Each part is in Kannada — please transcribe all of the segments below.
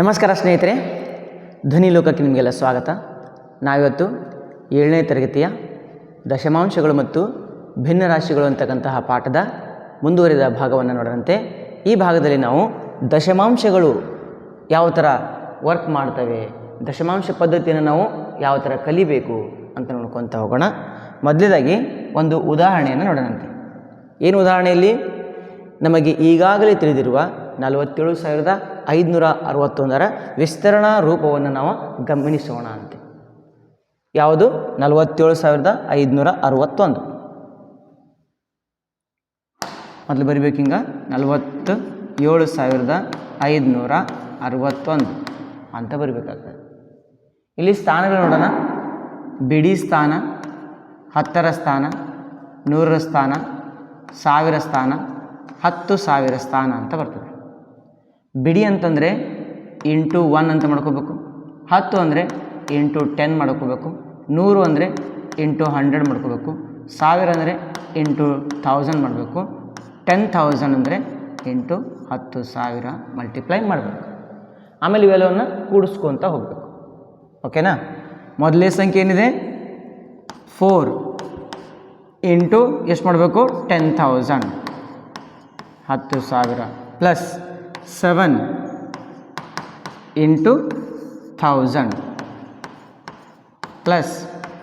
ನಮಸ್ಕಾರ ಸ್ನೇಹಿತರೆ, ಧ್ವನಿ ಲೋಕಕ್ಕೆ ನಿಮಗೆಲ್ಲ ಸ್ವಾಗತ. ನಾವಿವತ್ತು ಏಳನೇ ತರಗತಿಯ ದಶಮಾಂಶಗಳು ಮತ್ತು ಭಿನ್ನ ರಾಶಿಗಳು ಅಂತಕ್ಕಂತಹ ಪಾಠದ ಮುಂದುವರಿದ ಭಾಗವನ್ನು ನೋಡರಂತೆ ಈ ಭಾಗದಲ್ಲಿ ನಾವು ದಶಮಾಂಶಗಳು ಯಾವ ಥರ ವರ್ಕ್ ಮಾಡ್ತವೆ, ದಶಮಾಂಶ ಪದ್ಧತಿಯನ್ನು ನಾವು ಯಾವ ಥರ ಕಲಿಬೇಕು ಅಂತ ನೋಡ್ಕೊತ ಹೋಗೋಣ. ಮೊದಲೇದಾಗಿ ಒಂದು ಉದಾಹರಣೆಯನ್ನು ನೋಡೋಣಂತೆ. ಏನು ಉದಾಹರಣೆಯಲ್ಲಿ? ನಮಗೆ ಈಗಾಗಲೇ ತಿಳಿದಿರುವ ನಲವತ್ತೇಳು ಸಾವಿರದ ಐದುನೂರ ಅರವತ್ತೊಂದರ ವಿಸ್ತರಣಾ ರೂಪವನ್ನು ನಾವು ಗಮನಿಸೋಣ ಅಂತೆ. ಯಾವುದು? ನಲವತ್ತೇಳು ಸಾವಿರದ ಐದುನೂರ ಅರವತ್ತೊಂದು ಮೊದಲು ಬರಿಬೇಕು ಹಿಂಗೆ. ನಲವತ್ತು ಏಳು ಸಾವಿರದ ಐದುನೂರ ಅರವತ್ತೊಂದು ಅಂತ ಬರಿಬೇಕಾಗ್ತದೆ. ಇಲ್ಲಿ ಸ್ಥಾನಗಳು ನೋಡೋಣ. ಬಿಡಿ ಸ್ಥಾನ, ಹತ್ತರ ಸ್ಥಾನ, ನೂರರ ಸ್ಥಾನ, ಸಾವಿರ ಸ್ಥಾನ, ಹತ್ತು ಸಾವಿರ ಸ್ಥಾನ ಅಂತ ಬರ್ತದೆ. ಬಿಡಿ ಅಂತಂದರೆ ಇಂಟು ಒನ್ ಅಂತ ಮಾಡ್ಕೋಬೇಕು. ಹತ್ತು ಅಂದರೆ ಇಂಟು ಟೆನ್ ಮಾಡ್ಕೋಬೇಕು. ನೂರು ಅಂದರೆ ಇಂಟು ಹಂಡ್ರೆಡ್ ಮಾಡ್ಕೋಬೇಕು. ಸಾವಿರ ಅಂದರೆ ಇಂಟು ಥೌಸಂಡ್ ಮಾಡಬೇಕು. ಟೆನ್ ಥೌಸಂಡ್ ಅಂದರೆ ಇಂಟು ಹತ್ತು ಸಾವಿರ ಮಲ್ಟಿಪ್ಲೈ ಮಾಡಬೇಕು. ಆಮೇಲೆ ಇವೆಲ್ಲವನ್ನು ಕೂಡಿಸ್ಕೊತ ಹೋಗಬೇಕು. ಓಕೆನಾ? ಮೊದಲನೇ ಸಂಖ್ಯೆ ಏನಿದೆ? ಫೋರ್. ಇಂಟು ಎಷ್ಟು ಮಾಡಬೇಕು? Ten thousand. ಹತ್ತು ಸಾವಿರ plus seven into thousand plus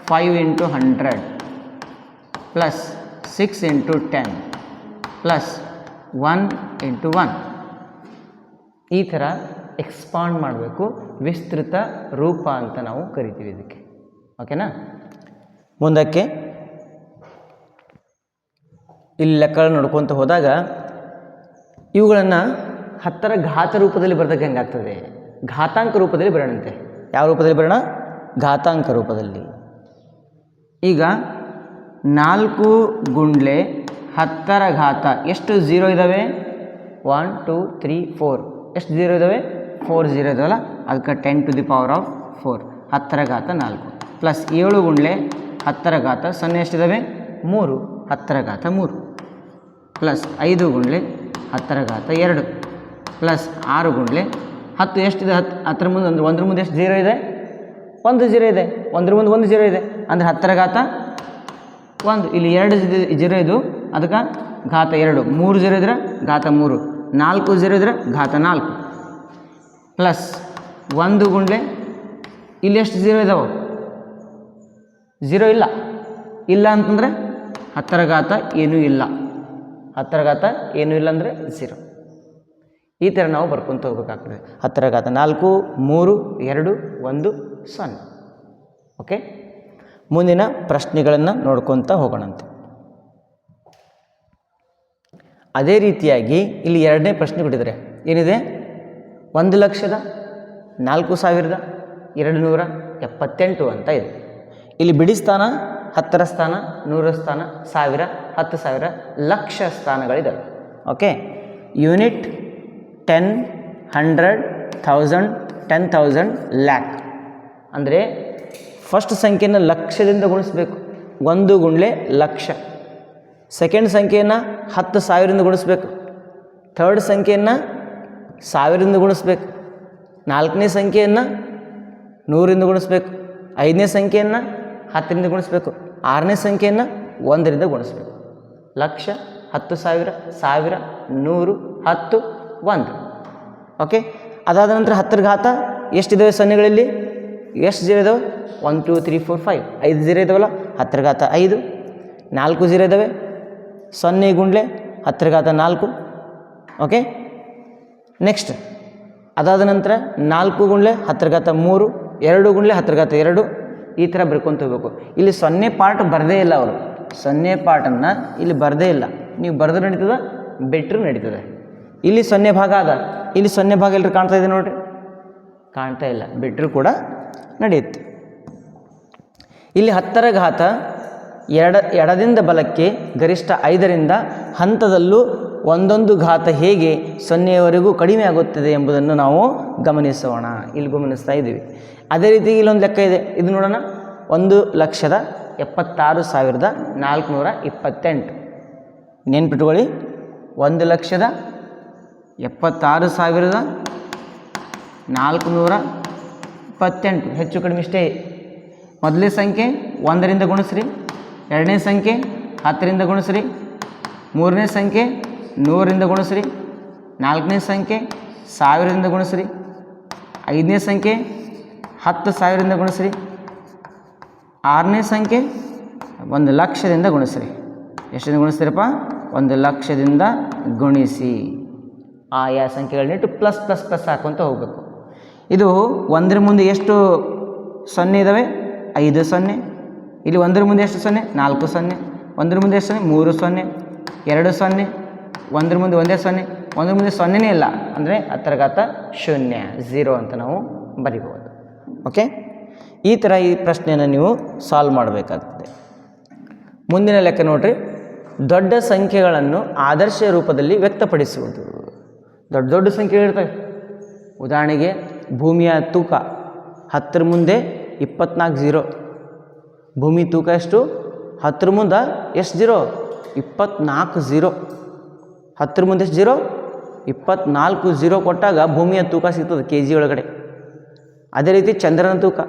five into hundred plus six into ten plus one into one ಈ ಥರ ಎಕ್ಸ್ಪಾಂಡ್ ಮಾಡಬೇಕು, ವಿಸ್ತೃತ ರೂಪ ಅಂತ ನಾವು ಕರಿತೀವಿ ಇದಕ್ಕೆ. ಓಕೆನಾ ಮುಂದಕ್ಕೆ ಇಲ್ಲಿ ಲೆಕ್ಕ ನೋಡ್ಕೊತ ಹೋದಾಗ ಇವುಗಳನ್ನು ಹತ್ತರ ಘಾತ ರೂಪದಲ್ಲಿ ಬರ್ದಾಗ ಹೆಂಗಾಗ್ತದೆ? ಘಾತಾಂಕ ರೂಪದಲ್ಲಿ ಬರೋಣಂತೆ ಯಾವ ರೂಪದಲ್ಲಿ ಬರೋಣ? ಘಾತಾಂಕ ರೂಪದಲ್ಲಿ. ಈಗ ನಾಲ್ಕು ಗುಂಡ್ಲೆ ಹತ್ತರ ಘಾತ ಎಷ್ಟು ಝೀರೋ ಇದ್ದಾವೆ ಒನ್ ಟು ತ್ರೀ ಫೋರ್ ಎಷ್ಟು ಝೀರೋ ಇದ್ದಾವೆ ಫೋರ್ ಝೀರೋ ಇದಾವಲ್ಲ ಅದಕ್ಕೆ ten to the power of four ಹತ್ತರ ಘಾತ ನಾಲ್ಕು. ಪ್ಲಸ್ ಏಳು ಗುಂಡ್ಲೆ ಹತ್ತರ ಘಾತ ಸೊನ್ನೆ ಎಷ್ಟಿದ್ದಾವೆ ಮೂರು. ಹತ್ತರ ಘಾತ ಮೂರು. ಪ್ಲಸ್ ಐದು ಗುಂಡ್ಲೆ ಹತ್ತರ ಘಾತ ಎರಡು. ಪ್ಲಸ್ ಆರು ಗುಂಡ್ಲೆ. ಹತ್ತು ಎಷ್ಟಿದೆ? ಹತ್ತು ಹತ್ತರ ಮುಂದೆ ಅಂದ್ರೆ ಒಂದ್ರ ಮುಂದೆ ಎಷ್ಟು? ಜೀರೋ ಇದೆ? ಒಂದು ಜೀರೋ ಇದೆ. ಒಂದ್ರ ಮುಂದೆ ಒಂದು ಜೀರೋ ಇದೆ. ಅಂದರೆ ಹತ್ತರ ಘಾತ ಒಂದು. ಇಲ್ಲಿ ಎರಡು ಜೀರೋ ಇದು. ಅದಕ್ಕೆ ಘಾತ ಎರಡು. ಮೂರು ಜೀರೋ ಇದ್ರೆ ಘಾತ ಮೂರು. ನಾಲ್ಕು ಜೀರೋ ಇದ್ರೆ ಘಾತ ನಾಲ್ಕು. ಪ್ಲಸ್ ಒಂದು ಗುಂಡ್ಲೆ ಇಲ್ಲಿ ಎಷ್ಟು ಜೀರೋ ಇದಾವೆ? ಜೀರೋ ಇಲ್ಲ. ಇಲ್ಲ ಅಂತಂದರೆ ಹತ್ತರ ಘಾತ ಏನೂ ಇಲ್ಲ. ಹತ್ತರ ಘಾತ ಏನೂ ಇಲ್ಲ ಅಂದರೆ ಝೀರೋ ಈ ಥರ ನಾವು ಬರ್ಕೊಂತ ಹೋಗ್ಬೇಕಾಗ್ತದೆ. ಹತ್ತರ ಘಾತ ನಾಲ್ಕು, ಮೂರು, ಎರಡು, ಒಂದು ಸೊನ್ನೆ ಓಕೆ? ಮುಂದಿನ ಪ್ರಶ್ನೆಗಳನ್ನು ನೋಡ್ಕೊತ ಹೋಗೋಣಂತೆ. ಅದೇ ರೀತಿಯಾಗಿ ಇಲ್ಲಿ ಎರಡನೇ ಪ್ರಶ್ನೆ ಕೊಟ್ಟಿದ್ದಾರೆ. ಏನಿದೆ? ಒಂದು ಲಕ್ಷದ ನಾಲ್ಕು ಸಾವಿರದ ಎರಡು ನೂರ ಎಪ್ಪತ್ತೆಂಟು ಅಂತ ಇದೆ. ಇಲ್ಲಿ ಬಿಡಿ ಸ್ಥಾನ, ಹತ್ತರ ಸ್ಥಾನ, ನೂರ ಸ್ಥಾನ, ಸಾವಿರ, ಹತ್ತು ಸಾವಿರ, ಲಕ್ಷ ಸ್ಥಾನಗಳಿದ್ದಾವೆ okay? Unit ten hundred thousand ten thousand lakh ಅಂದರೆ ಫಸ್ಟ್ ಸಂಖ್ಯೆನ ಲಕ್ಷದಿಂದ ಗುಣಿಸ್ಬೇಕು. ಒಂದು ಗುಂಡ್ಲೆ ಲಕ್ಷ. ಸೆಕೆಂಡ್ ಸಂಖ್ಯೆಯನ್ನು ಹತ್ತು ಸಾವಿರದಿಂದ ಗುಣಿಸ್ಬೇಕು. ಥರ್ಡ್ ಸಂಖ್ಯೆಯನ್ನು ಸಾವಿರದಿಂದ ಗುಣಿಸ್ಬೇಕು. ನಾಲ್ಕನೇ ಸಂಖ್ಯೆಯನ್ನು ನೂರಿಂದ ಗುಣಿಸ್ಬೇಕು. ಐದನೇ ಸಂಖ್ಯೆಯನ್ನು ಹತ್ತರಿಂದ ಗುಣಿಸ್ಬೇಕು. ಆರನೇ ಸಂಖ್ಯೆಯನ್ನು ಒಂದರಿಂದ ಗುಣಿಸ್ಬೇಕು. ಲಕ್ಷ, ಹತ್ತು ಸಾವಿರ ಸಾವಿರ, ನೂರು, ಹತ್ತು ಒಂದು. ಓಕೆ ಅದಾದ ನಂತರ ಹತ್ತರ ಘಾತ ಎಷ್ಟಿದ್ದಾವೆ ಸೊನ್ನೆಗಳಲ್ಲಿ? ಎಷ್ಟು ಜೀರೋ ಇದಾವೆ? One two three four five ಐದು ಜೀರೋ ಇದಾವಲ್ಲ, ಹತ್ತರ ಘಾತ ಐದು. ನಾಲ್ಕು ಜೀರೋ ಇದ್ದಾವೆ ಸೊನ್ನೆ ಗುಂಡ್ಲೆ, ಹತ್ತರ ಘಾತ ನಾಲ್ಕು. ಓಕೆ ನೆಕ್ಸ್ಟ್ ಅದಾದ ನಂತರ ನಾಲ್ಕು ಗುಂಡ್ಲೆ, ಹತ್ತರ ಘಾತ ಮೂರು. ಎರಡು ಗುಂಡ್ಲೆ, ಹತ್ತರ ಘಾತ ಎರಡು. ಈ ಥರ ಬರ್ಕೊತ ಹೋಗ್ಬೇಕು. ಇಲ್ಲಿ ಸೊನ್ನೆ ಪಾರ್ಟ್ ಬರದೇ ಇಲ್ಲ ಅವರು. ಸೊನ್ನೆ ಪಾರ್ಟನ್ನು ಇಲ್ಲಿ ಬರದೇ ಇಲ್ಲ. ನೀವು ಬರೆದು ನಡೀತದೆ? ಬೆಟ್ರು ನಡೀತದೆ. ಇಲ್ಲಿ ಸೊನ್ನೆ ಭಾಗ ಅದ. ಇಲ್ಲಿ ಸೊನ್ನೆ ಭಾಗ ಎಲ್ಲರೂ ಕಾಣ್ತಾ ಇದೆ ನೋಡ್ರಿ? ಕಾಣ್ತಾ ಇಲ್ಲ. ಬಿಟ್ಟರೂ ಕೂಡ ನಡೆಯುತ್ತೆ. ಇಲ್ಲಿ ಹತ್ತರ ಘಾತ ಎಡ ಎಡದಿಂದ ಬಲಕ್ಕೆ ಗರಿಷ್ಠ ಐದರಿಂದ ಹಂತದಲ್ಲೂ ಒಂದೊಂದು ಘಾತ ಹೇಗೆ ಸೊನ್ನೆಯವರೆಗೂ ಕಡಿಮೆ ಆಗುತ್ತದೆ ಎಂಬುದನ್ನು ನಾವು ಗಮನಿಸೋಣ. ಇಲ್ಲಿ ಗಮನಿಸ್ತಾ ಇದ್ದೀವಿ. ಅದೇ ರೀತಿ ಇಲ್ಲೊಂದು ಲೆಕ್ಕ ಇದೆ. ಇದು ನೋಡೋಣ. ಒಂದು ಲಕ್ಷದ ಎಪ್ಪತ್ತಾರು ಸಾವಿರದ ನಾಲ್ಕುನೂರ ಇಪ್ಪತ್ತೆಂಟು. ನೆನ್ಪಿಟ್ಕೊಳ್ಳಿ. ಒಂದು ಲಕ್ಷದ ಎಪ್ಪತ್ತಾರು ಸಾವಿರದ ನಾಲ್ಕು ನೂರ ಇಪ್ಪತ್ತೆಂಟು. ಹೆಚ್ಚು ಕಡಿಮೆ ಇಷ್ಟೇ. ಮೊದಲನೇ ಸಂಖ್ಯೆ ಒಂದರಿಂದ ಗುಣಿಸ್ರಿ, ಎರಡನೇ ಸಂಖ್ಯೆ ಹತ್ತರಿಂದ ಗುಣಿಸ್ರಿ, ಮೂರನೇ ಸಂಖ್ಯೆ ನೂರರಿಂದ ಗುಣಿಸ್ರಿ, ನಾಲ್ಕನೇ ಸಂಖ್ಯೆ ಸಾವಿರದಿಂದ ಗುಣಿಸ್ರಿ, ಐದನೇ ಸಂಖ್ಯೆ ಹತ್ತು ಸಾವಿರದಿಂದ ಗುಣಿಸ್ರಿ, ಆರನೇ ಸಂಖ್ಯೆ ಒಂದು ಲಕ್ಷದಿಂದ ಗುಣಿಸ್ರಿ. ಎಷ್ಟರಿಂದ ಗುಣಿಸ್ತೀರಪ್ಪ? ಒಂದು ಲಕ್ಷದಿಂದ ಗುಣಿಸಿ. ಆಯಾ ಸಂಖ್ಯೆಗಳನ್ನಿಟ್ಟು ಪ್ಲಸ್ ಪ್ಲಸ್ ಪ್ಲಸ್ ಹಾಕ್ಕೊಂತ ಹೋಗಬೇಕು. ಇದು ಒಂದರ ಮುಂದೆ ಎಷ್ಟು ಸೊನ್ನೆ ಇದ್ದಾವೆ ಐದು ಸೊನ್ನೆ. ಇಲ್ಲಿ ಒಂದರ ಮುಂದೆ ಎಷ್ಟು ಸೊನ್ನೆ? ನಾಲ್ಕು ಸೊನ್ನೆ. ಒಂದರ ಮುಂದೆ ಎಷ್ಟು ಸೊನ್ನೆ? ಮೂರು ಸೊನ್ನೆ. ಎರಡು ಸೊನ್ನೆ. ಒಂದರ ಮುಂದೆ ಒಂದೇ ಸೊನ್ನೆ. ಒಂದರ ಮುಂದೆ ಸೊನ್ನೆನೇ ಇಲ್ಲ ಅಂದರೆ ಹತ್ತರಘಾತ ಶೂನ್ಯ ಝೀರೋ ಅಂತ ನಾವು ಬರಿಬೋದು ಓಕೆ ಈ ಥರ ಈ ಪ್ರಶ್ನೆಯನ್ನು ನೀವು ಸಾಲ್ವ್ ಮಾಡಬೇಕಾಗ್ತದೆ. ಮುಂದಿನ ಲೆಕ್ಕ ನೋಡ್ರಿ. ದೊಡ್ಡ ಸಂಖ್ಯೆಗಳನ್ನು ಆದರ್ಶ ರೂಪದಲ್ಲಿ ವ್ಯಕ್ತಪಡಿಸುವುದು. ದೊಡ್ಡ ದೊಡ್ಡ ಸಂಖ್ಯೆ ಇರ್ತವೆ. ಉದಾಹರಣೆಗೆ ಭೂಮಿಯ ತೂಕ ಹತ್ತರ ಮುಂದೆ ಇಪ್ಪತ್ನಾಲ್ಕು ಝೀರೋ ಭೂಮಿ ತೂಕ ಎಷ್ಟು? ಹತ್ತರ ಮುಂದೆ ಎಷ್ಟು ಝೀರೋ ಇಪ್ಪತ್ನಾಲ್ಕು ಝೀರೋ ಹತ್ತರ ಮುಂದೆ ಎಷ್ಟು ಝೀರೋ ಇಪ್ಪತ್ನಾಲ್ಕು ಝೀರೋ ಕೊಟ್ಟಾಗ ಭೂಮಿಯ ತೂಕ ಸಿಗ್ತದೆ ಕೆ ಜಿ ಒಳಗಡೆ. ಅದೇ ರೀತಿ ಚಂದ್ರನ ತೂಕ,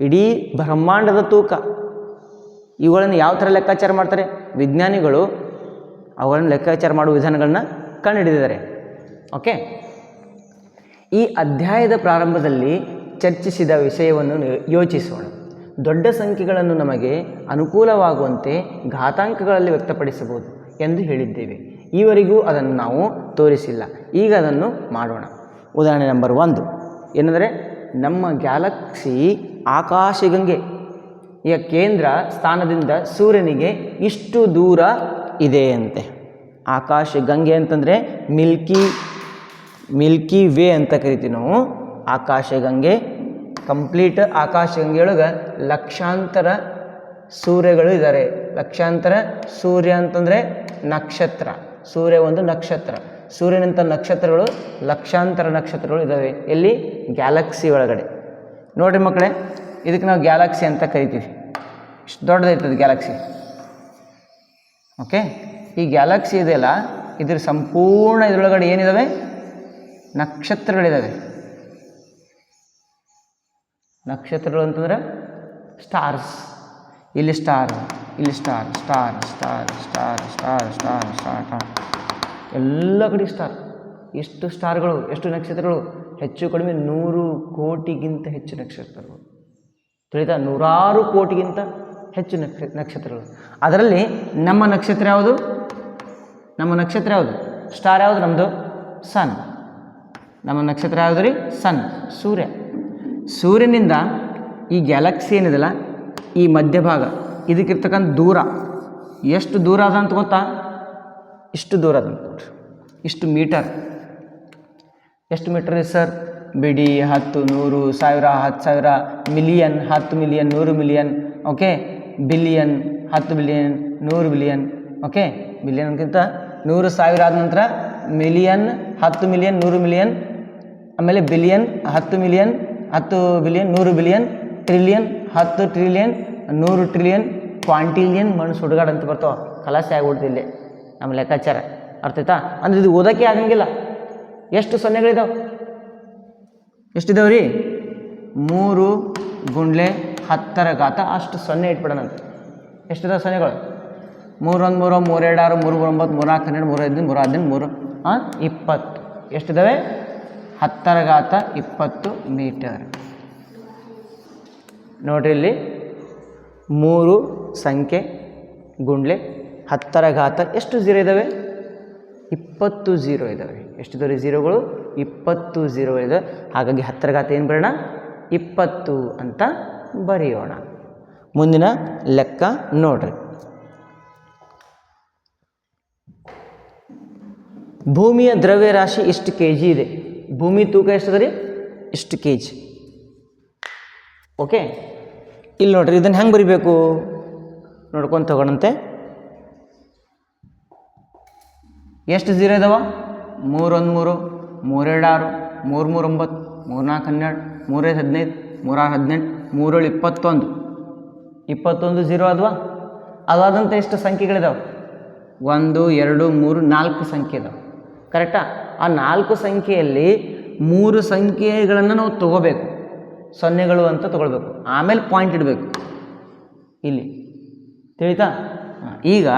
ಇಡೀ ಬ್ರಹ್ಮಾಂಡದ ತೂಕ. ಇವುಗಳನ್ನು ಯಾವ ಥರ ಲೆಕ್ಕಾಚಾರ ಮಾಡ್ತಾರೆ? ವಿಜ್ಞಾನಿಗಳು ಅವುಗಳನ್ನು ಲೆಕ್ಕಾಚಾರ ಮಾಡುವ ವಿಧಾನಗಳನ್ನ ಕಂಡುಹಿಡಿದಿದ್ದಾರೆ. ಓಕೆ? ಈ ಅಧ್ಯಾಯದ ಪ್ರಾರಂಭದಲ್ಲಿ ಚರ್ಚಿಸಿದ ವಿಷಯವನ್ನು ಯೋಚಿಸೋಣ. ದೊಡ್ಡ ಸಂಖ್ಯೆಗಳನ್ನು ನಮಗೆ ಅನುಕೂಲವಾಗುವಂತೆ ಘಾತಾಂಕಗಳಲ್ಲಿ ವ್ಯಕ್ತಪಡಿಸಬಹುದು ಎಂದು ಹೇಳಿದ್ದೇವೆ. ಈವರೆಗೂ ಅದನ್ನು ನಾವು ತೋರಿಸಿಲ್ಲ. ಈಗ ಅದನ್ನು ಮಾಡೋಣ. ಉದಾಹರಣೆ ನಂಬರ್ ಒಂದು. ಏನಂದರೆ, ನಮ್ಮ ಗ್ಯಾಲಕ್ಸಿ ಆಕಾಶಗಂಗೆ ಈಗ ಕೇಂದ್ರ ಸ್ಥಾನದಿಂದ ಸೂರ್ಯನಿಗೆ ಇಷ್ಟು ದೂರ ಇದೆ ಅಂತೆ. ಆಕಾಶ ಗಂಗೆ ಅಂತಂದರೆ ಮಿಲ್ಕಿ ಮಿಲ್ಕಿ ವೇ ಅಂತ ಕರಿತೀವಿ ನಾವು. ಆಕಾಶಗಂಗೆ ಕಂಪ್ಲೀಟ್ ಆಕಾಶಗಂಗೆಯೊಳಗೆ ಲಕ್ಷಾಂತರ ಸೂರ್ಯಗಳು ಇದ್ದಾರೆ ಲಕ್ಷಾಂತರ ಸೂರ್ಯ ಅಂತಂದರೆ ನಕ್ಷತ್ರ. ಸೂರ್ಯ ಒಂದು ನಕ್ಷತ್ರ. ಸೂರ್ಯನಂಥ ನಕ್ಷತ್ರಗಳು ಲಕ್ಷಾಂತರ ನಕ್ಷತ್ರಗಳು ಇದ್ದಾವೆ ಎಲ್ಲಿ? ಗ್ಯಾಲಕ್ಸಿ ಒಳಗಡೆ. ನೋಡಿರಿ ಮಕ್ಕಳೇ, ಇದಕ್ಕೆ ನಾವು ಗ್ಯಾಲಕ್ಸಿ ಅಂತ ಕರಿತೀವಿ. ಇಷ್ಟು ದೊಡ್ಡದೈತದ ಗ್ಯಾಲಕ್ಸಿ. ಓಕೆ? ಈ ಗ್ಯಾಲಕ್ಸಿ ಇದೆಯಲ್ಲ, ಇದ್ರ ಸಂಪೂರ್ಣ ಇದರೊಳಗಡೆ ಏನಿದಾವೆ? ನಕ್ಷತ್ರಗಳಿದ್ದಾವೆ ನಕ್ಷತ್ರಗಳು ಅಂತಂದ್ರೆ ಸ್ಟಾರ್ಸ್ ಇಲ್ಲಿ ಸ್ಟಾರ್ ಇಲ್ಲಿ star star star star star star star star ಎಲ್ಲ ಕಡೆ ಸ್ಟಾರ್ ಎಷ್ಟು ಸ್ಟಾರ್ಗಳು ಎಷ್ಟು ನಕ್ಷತ್ರಗಳು? ಹೆಚ್ಚು ಕಡಿಮೆ ನೂರು ಕೋಟಿಗಿಂತ ಹೆಚ್ಚು ನಕ್ಷತ್ರಗಳು. ತಿಳಿತಾ? ನೂರಾರು ಕೋಟಿಗಿಂತ ಹೆಚ್ಚು ನಕ್ಷ, ನಕ್ಷತ್ರಗಳು. ಅದರಲ್ಲಿ ನಮ್ಮ ನಕ್ಷತ್ರ ಯಾವುದು? ನಮ್ಮ ನಕ್ಷತ್ರ ಯಾವುದು? ಸ್ಟಾರ್ ಯಾವುದು? ನಮ್ಮದು ಸನ್ ನಮ್ಮ ನಕ್ಷತ್ರ ಯಾವುದು ರೀ? ಸನ್, ಸೂರ್ಯ. ಸೂರ್ಯನಿಂದ ಈ ಗ್ಯಾಲಕ್ಸಿ ಏನಿದೆಲ್ಲ ಈ ಮಧ್ಯಭಾಗ, ಇದಕ್ಕಿರ್ತಕ್ಕಂಥ ದೂರ, ಎಷ್ಟು ದೂರ ಅದ ಅಂತ ಗೊತ್ತಾ? ಇಷ್ಟು ದೂರ ಅದ ಇಷ್ಟು ಮೀಟರ್. ಎಷ್ಟು ಮೀಟರ್ ರೀ ಸರ್? ಬಿಡಿ, ಹತ್ತು, ನೂರು, ಸಾವಿರ, ಹತ್ತು ಸಾವಿರ, ಮಿಲಿಯನ್, ಹತ್ತು ಮಿಲಿಯನ್, ನೂರು ಮಿಲಿಯನ್, ಓಕೆ? ಬಿಲಿಯನ್, ಹತ್ತು ಬಿಲಿಯನ್, ನೂರು ಬಿಲಿಯನ್, ಓಕೆ? ಬಿಲಿಯನ್ಗಿಂತ ನೂರು ಸಾವಿರ ಆದ ನಂತರ ಮಿಲಿಯನ್, ಹತ್ತು ಮಿಲಿಯನ್, ನೂರು ಮಿಲಿಯನ್ ಆಮೇಲೆ ಬಿಲಿಯನ್ ಹತ್ತು ಮಿಲಿಯನ್ ಹತ್ತು ಬಿಲಿಯನ್ ನೂರು ಬಿಲಿಯನ್ ಟ್ರಿಲಿಯನ್ ಹತ್ತು ಟ್ರಿಲಿಯನ್ ನೂರು ಟ್ರಿಲಿಯನ್ ಕ್ವಾಂಟಿಲಿಯನ್ ಮಣ್ಣು ಸುಡುಗಾಡು ಅಂತ ಬರ್ತಾವ. ಕಲಾಸೆ ಇಲ್ಲಿ ನಮ್ಮ ಲೆಕ್ಕಾಚಾರ. ಅರ್ಥ ಆಯ್ತಾ? ಅಂದ್ರೆ ಇದು ಓದೋಕ್ಕೆ ಆಗಂಗಿಲ್ಲ. ಎಷ್ಟು ಸೊನ್ನೆಗಳಿದಾವೆ? ಎಷ್ಟಿದಾವೆ ರೀ ಮೂರು ಗುಂಡ್ಲೆ ಹತ್ತರ ಘಾತ. ಅಷ್ಟು ಸೊನ್ನೆ ಇಟ್ಬಿಡೋಣಂತೆ ಎಷ್ಟಿದಾವೆ ಸೊನ್ನೆಗಳು? ಮೂರು ಒಂದು ಮೂರು, ಮೂರೆರಡು, ಆರು, ಮೂರು ಮೂರು ಒಂಬತ್ತು ಮೂರು ನಾಲ್ಕು ಹನ್ನೆರಡು, ಮೂರು ಹದಿನೈದು ಮೂರು ಹದಿನೈದು ಮೂರು ಹಾಂ ಇಪ್ಪತ್ತು. ಎಷ್ಟಿದಾವೆ? ಹತ್ತರ ಘಾತ ಇಪ್ಪತ್ತು ಮೀಟರ್. ನೋಡ್ರಿ ಇಲ್ಲಿ ಮೂರು ಸಂಖ್ಯೆ ಗುಂಡ್ಲೆ ಹತ್ತರ ಘಾತ ಎಷ್ಟು ಝೀರೋ ಇದ್ದಾವೆ ಇಪ್ಪತ್ತು ಝೀರೋ ಇದ್ದಾವೆ ದೂರಿ ಜೀರೋಗಳು ಇಪ್ಪತ್ತು ಝೀರೋ ಇದೆ ಹಾಗಾಗಿ ಹತ್ತರ ಘಾತ ಏನು ಬರೋಣ? ಇಪ್ಪತ್ತು ಅಂತ ಬರೆಯೋಣ. ಮುಂದಿನ ಲೆಕ್ಕ ನೋಡ್ರಿ. ಭೂಮಿಯ ದ್ರವ್ಯರಾಶಿ ಎಷ್ಟು ಕೆ ಜಿ ಇದೆ? ಭೂಮಿ ತೂಕ ಎಷ್ಟದ ರೀ? ಇಷ್ಟು ಕೆ ಜಿ ಓಕೆ ಇಲ್ಲಿ ನೋಡ್ರಿ, ಇದನ್ನು ಹೆಂಗೆ ಬರಿಬೇಕು? ನೋಡ್ಕೊಂಡು ತಗೊಳಂತೆ ಎಷ್ಟು ಜೀರೋ ಇದಾವ? ಮೂರೊಂದು ಮೂರು ಮೂರೆರಡು ಆರು ಮೂರು ಮೂರು ಒಂಬತ್ತು ಮೂರು ನಾಲ್ಕು ಹನ್ನೆರಡು, ಮೂರೈದು ಹದಿನೈದು, ಮೂರಾರು ಹದಿನೆಂಟು, ಮೂರೇಳು ಇಪ್ಪತ್ತೊಂದು. ಇಪ್ಪತ್ತೊಂದು ಜೀರೋ ಅದವಾ? ಅದಾದಂಥ ಎಷ್ಟು ಸಂಖ್ಯೆಗಳಿದಾವೆ. ಒಂದು, ಎರಡು, ಮೂರು, ನಾಲ್ಕು ಸಂಖ್ಯೆ ಇದಾವೆ. ಕರೆಕ್ಟಾ ಆ ನಾಲ್ಕು ಸಂಖ್ಯೆಯಲ್ಲಿ ಮೂರು ಸಂಖ್ಯೆಗಳನ್ನು ನಾವು ತಗೋಬೇಕು. ಸೊನ್ನೆಗಳು ಅಂತ ತಗೊಳ್ಬೇಕು. ಆಮೇಲೆ ಪಾಯಿಂಟ್ ಇಡಬೇಕು. ಇಲ್ಲಿ. ತಿಳಿತಾ? ಈಗ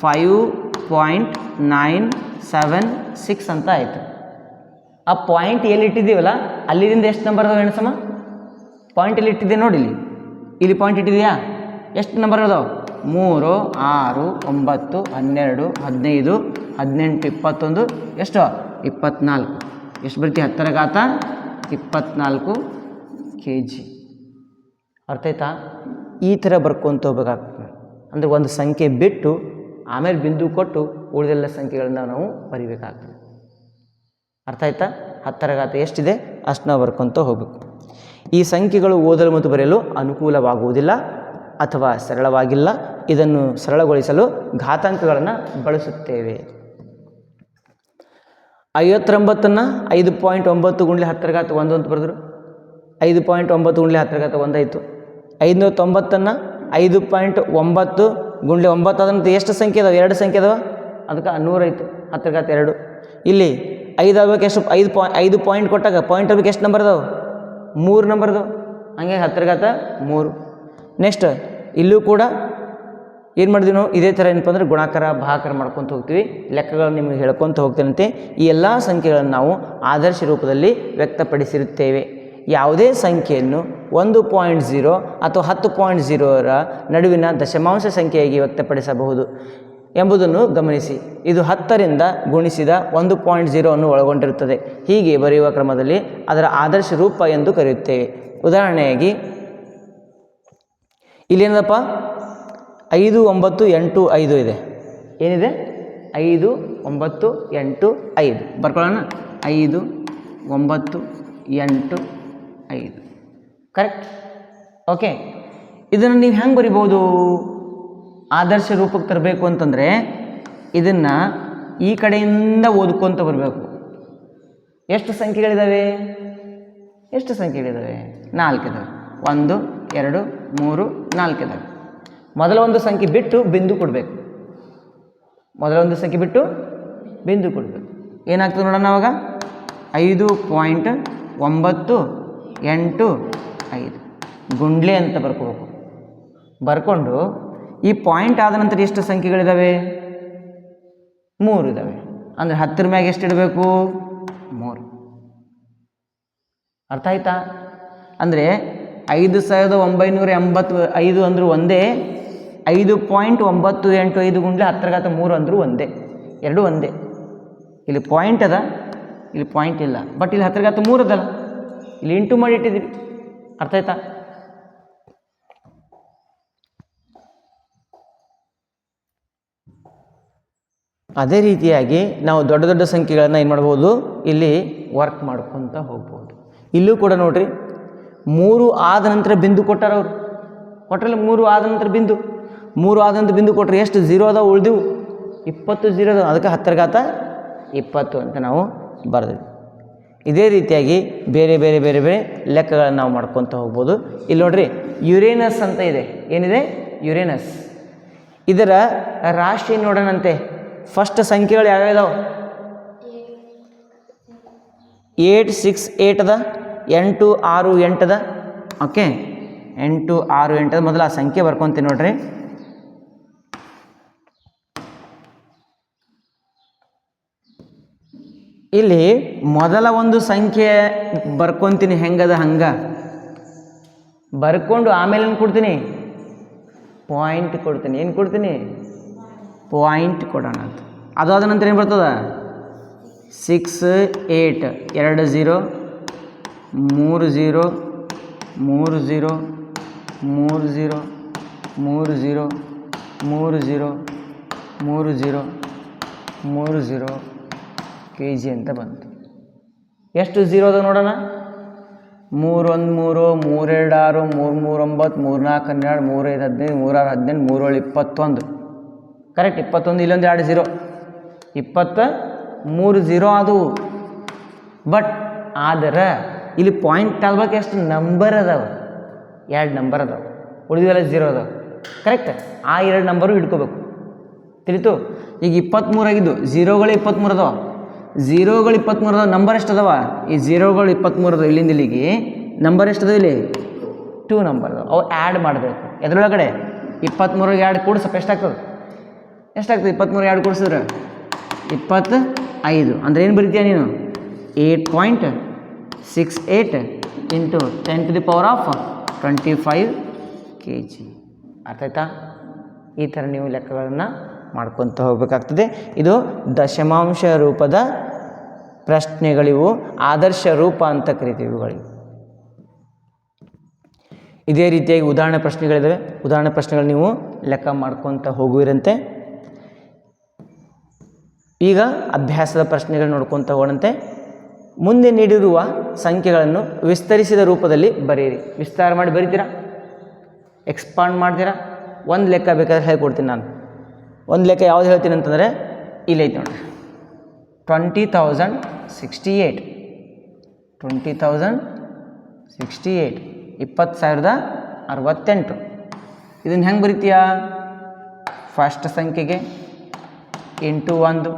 five point nine seven six ಅಂತ ಆಯಿತು. ಆ ಪಾಯಿಂಟ್ ಎಲ್ಲಿ ಇಟ್ಟಿದ್ದೀವಲ್ಲ, ಅಲ್ಲಿಂದ ಎಷ್ಟು ನಂಬರ್ ಅದಾವೆ ಸಮ? ಪಾಯಿಂಟ್ ಎಲ್ಲಿ ಇಟ್ಟಿದ್ದೆ ನೋಡಿ ಇಲ್ಲಿ. ಇಲ್ಲಿ ಪಾಯಿಂಟ್ ಇಟ್ಟಿದೆಯಾ? ಎಷ್ಟು ನಂಬರ್ ಅದಾವೆ? ಮೂರು, ಆರು, ಒಂಬತ್ತು, ಹನ್ನೆರಡು, ಹದಿನೈದು, ಹದಿನೆಂಟು, ಇಪ್ಪತ್ತೊಂದು, ಎಷ್ಟು? ಇಪ್ಪತ್ನಾಲ್ಕು. ಎಷ್ಟು ಬರ್ತಿ? ಹತ್ತರ ಘಾತ ಇಪ್ಪತ್ನಾಲ್ಕು ಕೆ ಜಿ ಅರ್ಥ ಆಯ್ತಾ? ಈ ಥರ ಬರ್ಕೊತ ಹೋಗ್ಬೇಕಾಗ್ತದೆ. ಅಂದರೆ ಒಂದು ಸಂಖ್ಯೆ ಬಿಟ್ಟು, ಆಮೇಲೆ ಬಿಂದು ಕೊಟ್ಟು ಉಳಿದೆಲ್ಲ ಸಂಖ್ಯೆಗಳನ್ನ ನಾವು ಬರಿಬೇಕಾಗ್ತದೆ. ಅರ್ಥ ಆಯ್ತಾ? ಹತ್ತರ ಘಾತ ಎಷ್ಟಿದೆ? ಅಷ್ಟು ನಾವು ಬರ್ಕೊತ ಹೋಗಬೇಕು. ಈ ಸಂಖ್ಯೆಗಳು ಓದಲು ಮತ್ತು ಬರೆಯಲು ಅನುಕೂಲವಾಗುವುದಿಲ್ಲ ಅಥವಾ ಸರಳವಾಗಿಲ್ಲ. ಇದನ್ನು ಸರಳಗೊಳಿಸಲು ಘಾತಾಂಕಗಳನ್ನು ಬಳಸುತ್ತೇವೆ. ಐವತ್ತೊಂಬತ್ತನ್ನು ಐದು ಪಾಯಿಂಟ್ ಒಂಬತ್ತು ಗುಂಡ್ಲೆ ಹತ್ತರ ಒಂದು ಅಂತ ಬರೆದ್ರು. ಐದು ಪಾಯಿಂಟ್ ಒಂಬತ್ತು ಗುಂಡ್ಲೆ ಹತ್ತರ ಘಾತ ಒಂದಾಯಿತು. ಐದುನೂರ ತೊಂಬತ್ತನ್ನು ಐದು ಪಾಯಿಂಟ್ ಒಂಬತ್ತು ಗುಂಡ್ಲೆ ಒಂಬತ್ತು ಅದಂತ ಎಷ್ಟು ಸಂಖ್ಯೆ ಅದಾವೆ? ಎರಡು ಸಂಖ್ಯೆ ಅದಾವ? ಅದಕ್ಕೆ ನೂರೈತು ಹತ್ತರ ಎರಡು. ಇಲ್ಲಿ ಐದು ಆಗ್ಬೇಕು ಎಷ್ಟು? ಐದು ಪಾಯ್ ಐದು ಪಾಯಿಂಟ್ ಕೊಟ್ಟಾಗ ಪಾಯಿಂಟ್ ಆಗ್ಬೇಕು ಎಷ್ಟು ನಂಬರ್ ಅದಾವೆ? ಮೂರು ನಂಬರ್ ಅದಾವೆ. ಹಂಗೆ ಹತ್ತರ ಘಾತ ಮೂರು. ನೆಕ್ಸ್ಟ್ ಇಲ್ಲೂ ಕೂಡ ಏನು ಮಾಡಿದ್ವಿ ನಾವು? ಇದೇ ಥರ ಏನಪ್ಪ ಅಂದರೆ ಗುಣಾಕಾರ, ಭಾಗಾಕಾರ ಮಾಡ್ಕೊತ ಹೋಗ್ತೀವಿ. ಲೆಕ್ಕಗಳನ್ನು ನಿಮಗೆ ಹೇಳ್ಕೊತ ಹೋಗ್ತೇನಂತೆ. ಈ ಎಲ್ಲ ಸಂಖ್ಯೆಗಳನ್ನು ನಾವು ಆದರ್ಶ ರೂಪದಲ್ಲಿ ವ್ಯಕ್ತಪಡಿಸಿರುತ್ತೇವೆ. ಯಾವುದೇ ಸಂಖ್ಯೆಯನ್ನು ಒಂದು ಪಾಯಿಂಟ್ ಝೀರೋ ಅಥವಾ ಹತ್ತು ಪಾಯಿಂಟ್ ಝೀರೋರ ನಡುವಿನ ದಶಮಾಂಶ ಸಂಖ್ಯೆಯಾಗಿ ವ್ಯಕ್ತಪಡಿಸಬಹುದು. ಎಂಬುದನ್ನು ಗಮನಿಸಿ. ಇದು ಹತ್ತರಿಂದ ಗುಣಿಸಿದ ಒಂದು ಪಾಯಿಂಟ್ ಝೀರೋವನ್ನು ಒಳಗೊಂಡಿರುತ್ತದೆ. ಹೀಗೆ ಬರೆಯುವ ಕ್ರಮದಲ್ಲಿ ಅದರ ಆದರ್ಶ ರೂಪ ಎಂದು ಕರೆಯುತ್ತೇವೆ. ಉದಾಹರಣೆಯಾಗಿ ಇಲ್ಲೇನದಪ್ಪ ಐದು ಒಂಬತ್ತು ಎಂಟು ಐದು ಇದೆ. ಏನಿದೆ? ಐದು ಒಂಬತ್ತು ಎಂಟು ಐದು. ಬರ್ಕೊಳ್ಳೋಣ. ಐದು ಒಂಬತ್ತು ಎಂಟು ಐದು. ಕರೆಕ್ಟ್ ಓಕೆ ಇದನ್ನು ನೀವು ಹೆಂಗೆ ಬರಿಬೋದು? ಆದರ್ಶ ರೂಪಕ್ಕೆ ತರಬೇಕು ಅಂತಂದರೆ ಇದನ್ನು ಈ ಕಡೆಯಿಂದ ಓದ್ಕೊತ ಬರಬೇಕು. ಎಷ್ಟು ಸಂಖ್ಯೆಗಳಿದ್ದಾವೆ ಎಷ್ಟು ಸಂಖ್ಯೆಗಳಿದ್ದಾವೆ ನಾಲ್ಕಿದ್ದಾವೆ ಒಂದು, ಎರಡು, ಮೂರು ನಾಲ್ಕಿದ್ದಾವೆ ಮೊದಲ ಒಂದು ಸಂಖ್ಯೆ ಬಿಟ್ಟು ಬಿಂದು ಕೊಡಬೇಕು. ಮೊದಲ ಒಂದು ಸಂಖ್ಯೆ ಬಿಟ್ಟು ಬಿಂದು ಕೊಡಬೇಕು. ಏನಾಗ್ತದೆ ನೋಡೋಣ ಅವಾಗ? ಐದು ಪಾಯಿಂಟ್ ಒಂಬತ್ತು ಎಂಟು ಐದು. ಗುಂಡ್ಲೆ ಅಂತ ಬರ್ಕೋಬೇಕು. ಬರ್ಕೊಂಡು ಈ ಪಾಯಿಂಟ್ ಆದ ನಂತರ ಎಷ್ಟು ಸಂಖ್ಯೆಗಳಿದ್ದಾವೆ ಮೂರು ಇದ್ದಾವೆ ಅಂದರೆ ಹತ್ತರ ಮ್ಯಾಗೆ ಎಷ್ಟು ಇಡಬೇಕು? ಮೂರು. ಅರ್ಥ ಆಯ್ತಾ? ಅಂದರೆ ಐದು ಸಾವಿರದ ಒಂಬೈನೂರ ಎಂಬತ್ತು ಐದು ಅಂದರೂ ಒಂದೇ ಐದು ಪಾಯಿಂಟ್ ಒಂಬತ್ತು ಎಂಟು ಐದು ಗುಂಡ್ಲೆ ಹತ್ತರಗಾತ ಮೂರು ಅಂದರೂ ಒಂದೇ. ಎರಡು ಒಂದೇ. ಇಲ್ಲಿ ಪಾಯಿಂಟ್ ಅದ. ಇಲ್ಲಿ ಪಾಯಿಂಟ್ ಇಲ್ಲ. ಬಟ್ ಇಲ್ಲಿ ಹತ್ತರಗಾತ ಮೂರು ಅದಲ್ಲ. ಇಲ್ಲಿ ಇಂಟು ಮಾಡಿ ಇಟ್ಟಿದ್ದೀವಿ ಅರ್ಥ ಆಯ್ತಾ? ಅದೇ ರೀತಿಯಾಗಿ ನಾವು ದೊಡ್ಡ ದೊಡ್ಡ ಸಂಖ್ಯೆಗಳನ್ನು ಏನು ಮಾಡ್ಬೋದು? ಇಲ್ಲಿ ವರ್ಕ್ ಮಾಡ್ಕೊತ ಹೋಗ್ಬೋದು. ಇಲ್ಲೂ ಕೂಡ ನೋಡ್ರಿ, ಮೂರು ಆದ ನಂತರ ಬಿಂದು ಕೊಟ್ಟಾರ ಅವರು. ಕೊಟ್ಟರಲ್ಲ ಮೂರು ಆದ ನಂತರ ಬಿಂದು. ಮೂರು ಆದಂತ ಬಿಂದು ಕೊಟ್ಟರೆ ಎಷ್ಟು? ಝೀರೋ ಅದಾವ ಉಳಿದಿವು? ಇಪ್ಪತ್ತು ಝೀರೋ ಅದಾವ. ಅದಕ್ಕೆ ಹತ್ತರ ಘಾತ ಇಪ್ಪತ್ತು ಅಂತ ನಾವು ಬರೆದಿದ್ವಿ. ಇದೇ ರೀತಿಯಾಗಿ ಬೇರೆ ಬೇರೆ ಬೇರೆ ಬೇರೆ ಲೆಕ್ಕಗಳನ್ನು ನಾವು ಮಾಡ್ಕೊತ ಹೋಗ್ಬೋದು. ಇಲ್ಲಿ ನೋಡ್ರಿ ಯುರೇನಸ್ ಅಂತ ಇದೆ. ಏನಿದೆ? ಯುರೇನಸ್ ಇದರ ರಾಶಿ ನೋಡೋಣಂತೆ. ಫಸ್ಟ್ ಸಂಖ್ಯೆಗಳು ಯಾವ್ಯಾವ ಏಟ್ ಸಿಕ್ಸ್ ಏಟ್ ಅದ. ಎಂಟು, ಆರು ಎಂಟದ ಓಕೆ ಎಂಟು, ಆರು ಎಂಟದ ಮೊದಲು ಆ ಸಂಖ್ಯೆ ಬರ್ಕೊತೀನಿ ನೋಡ್ರಿ. ಇಲ್ಲಿ ಮೊದಲ ಒಂದು ಸಂಖ್ಯೆ ಬರ್ಕೊತೀನಿ, ಹೆಂಗದ ಹಂಗ? ಬರ್ಕೊಂಡು ಆಮೇಲೆ ಏನು ಕೊಡ್ತೀನಿ? ಪಾಯಿಂಟ್ ಕೊಡ್ತೀನಿ. ಏನು ಕೊಡ್ತೀನಿ? ಪಾಯಿಂಟ್ ಕೊಡೋಣ ಅಂತ. ಅದಾದ ನಂತರ ಏನು ಬರ್ತದ? ಸಿಕ್ಸ್ ಏಟ್ ಎರಡು ಝೀರೋ ಮೂರು ಝೀರೋ ಮೂರು ಝೀರೋ ಮೂರು ಝೀರೋ ಮೂರು ಝೀರೋ ಮೂರು ಝೀರೋ ಮೂರು ಝೀರೋ ಮೂರು ಝೀರೋ ಕೆ ಜಿ ಅಂತ ಬಂತು. ಎಷ್ಟು ಝೀರೋ ಅದ ನೋಡೋಣ? ಮೂರೊಂದು ಮೂರು ಮೂರೆರಡು ಆರು ಮೂರು ಮೂರೊಂಬತ್ತು ಮೂರು ನಾಲ್ಕು ಹನ್ನೆರಡು, ಮೂರೈದು ಹದಿನೈದು, ಮೂರಾರು ಹದಿನೆಂಟು ಮೂರೇಳು ಇಪ್ಪತ್ತೊಂದು. ಕರೆಕ್ಟ್ ಇಪ್ಪತ್ತೊಂದು, ಇಲ್ಲೊಂದು ಎರಡು ಝೀರೋ ಇಪ್ಪತ್ತ ಮೂರು ಝೀರೋ ಅದು. ಬಟ್ ಆದರೆ ಇಲ್ಲಿ ಪಾಯಿಂಟ್ ಆಗ್ಬೇಕು ಎಷ್ಟು ನಂಬರ್ ಅದಾವ? ಎರಡು ನಂಬರ್ ಅದಾವ. ಉಳಿದಿವೆಲ್ಲ ಝೀರೋ ಅದಾವ. ಕರೆಕ್ಟ್ ಆ ಎರಡು ನಂಬರು ಹಿಡ್ಕೋಬೇಕು. ತಿಳಿತು? ಈಗ ಇಪ್ಪತ್ತ್ಮೂರು ಆಗಿದ್ದು ಝೀರೋಗಳು ಇಪ್ಪತ್ತ್ಮೂರು ಅದಾವ. ಝೀರೋಗಳು ಇಪ್ಪತ್ತ್ಮೂರು ಅದಾವ ನಂಬರ್ ಎಷ್ಟು ಅದಾವ ಈ ಝೀರೋಗಳು ಇಪ್ಪತ್ತ್ಮೂರು ಇಲ್ಲಿಂದ ಇಲ್ಲಿಗೆ ನಂಬರ್ ಎಷ್ಟು ಅದಾವ ಇಲ್ಲಿ ಟೂ ನಂಬರ್ ಅವು ಆ್ಯಡ್ ಮಾಡಬೇಕು. ಎದ್ರೊಳಗಡೆ ಇಪ್ಪತ್ತ್ಮೂರಿಗೆ ಎರಡು ಕೂಡಿಸಪ್ಪ ಎಷ್ಟಾಗ್ತದೆ? ಎಷ್ಟಾಗ್ತದೆ ಇಪ್ಪತ್ತ್ಮೂರು ಎರಡು ಕೂಡಿಸಿದ್ರೆ? ಇಪ್ಪತ್ತು ಐದು ಅಂದರೆ ಏನು ಬರಿತೀಯ ನೀನು? Eight point six eight into ten to the power of twenty five K G ಅರ್ಥ ಆಯ್ತಾ? ಈ ಥರ ನೀವು ಲೆಕ್ಕಗಳನ್ನು ಮಾಡ್ಕೊತ ಹೋಗಬೇಕಾಗ್ತದೆ. ಇದು ದಶಮಾಂಶ ರೂಪದ ಪ್ರಶ್ನೆಗಳಿವು, ಆದರ್ಶ ರೂಪ ಅಂತ ಕರಿತೀವಿ ಇವುಗಳಿಗೆ ಇದೇ ರೀತಿಯಾಗಿ ಉದಾಹರಣೆ ಪ್ರಶ್ನೆಗಳಿದ್ದಾವೆ ಉದಾಹರಣೆ ಪ್ರಶ್ನೆಗಳು ನೀವು ಲೆಕ್ಕ ಮಾಡ್ಕೊತ ಹೋಗುವಿರಂತೆ. ಈಗ ಅಭ್ಯಾಸದ ಪ್ರಶ್ನೆಗಳು ನೋಡ್ಕೊತ ಹೋಗೋಣಂತೆ. ಮುಂದೆ ನೀಡಿರುವ ಸಂಖ್ಯೆಗಳನ್ನು ವಿಸ್ತರಿಸಿದ ರೂಪದಲ್ಲಿ ಬರೆಯಿರಿ. ವಿಸ್ತಾರ ಮಾಡಿ ಬರೀತೀರಾ? ಎಕ್ಸ್ಪಾಂಡ್ ಮಾಡ್ತೀರಾ? ಒಂದು ಲೆಕ್ಕ ಬೇಕಾದ್ರೆ ಹೇಳ್ಕೊಡ್ತೀನಿ ನಾನು. ಒಂದು ಲೆಕ್ಕ ಯಾವ್ದು ಹೇಳ್ತೀನಿ ಅಂತಂದರೆ ಇಲ್ಲೈತೆ ನೋಡಿರಿ. Twenty thousand sixty eight twenty thousand sixty eight ಇಪ್ಪತ್ತು ಸಾವಿರದ ಅರವತ್ತೆಂಟು. ಇದನ್ನು ಹೆಂಗೆ ಬರೀತೀಯಾ? ಫಸ್ಟ್ ಸಂಖ್ಯೆಗೆ ಇಂಟು ಒಂದು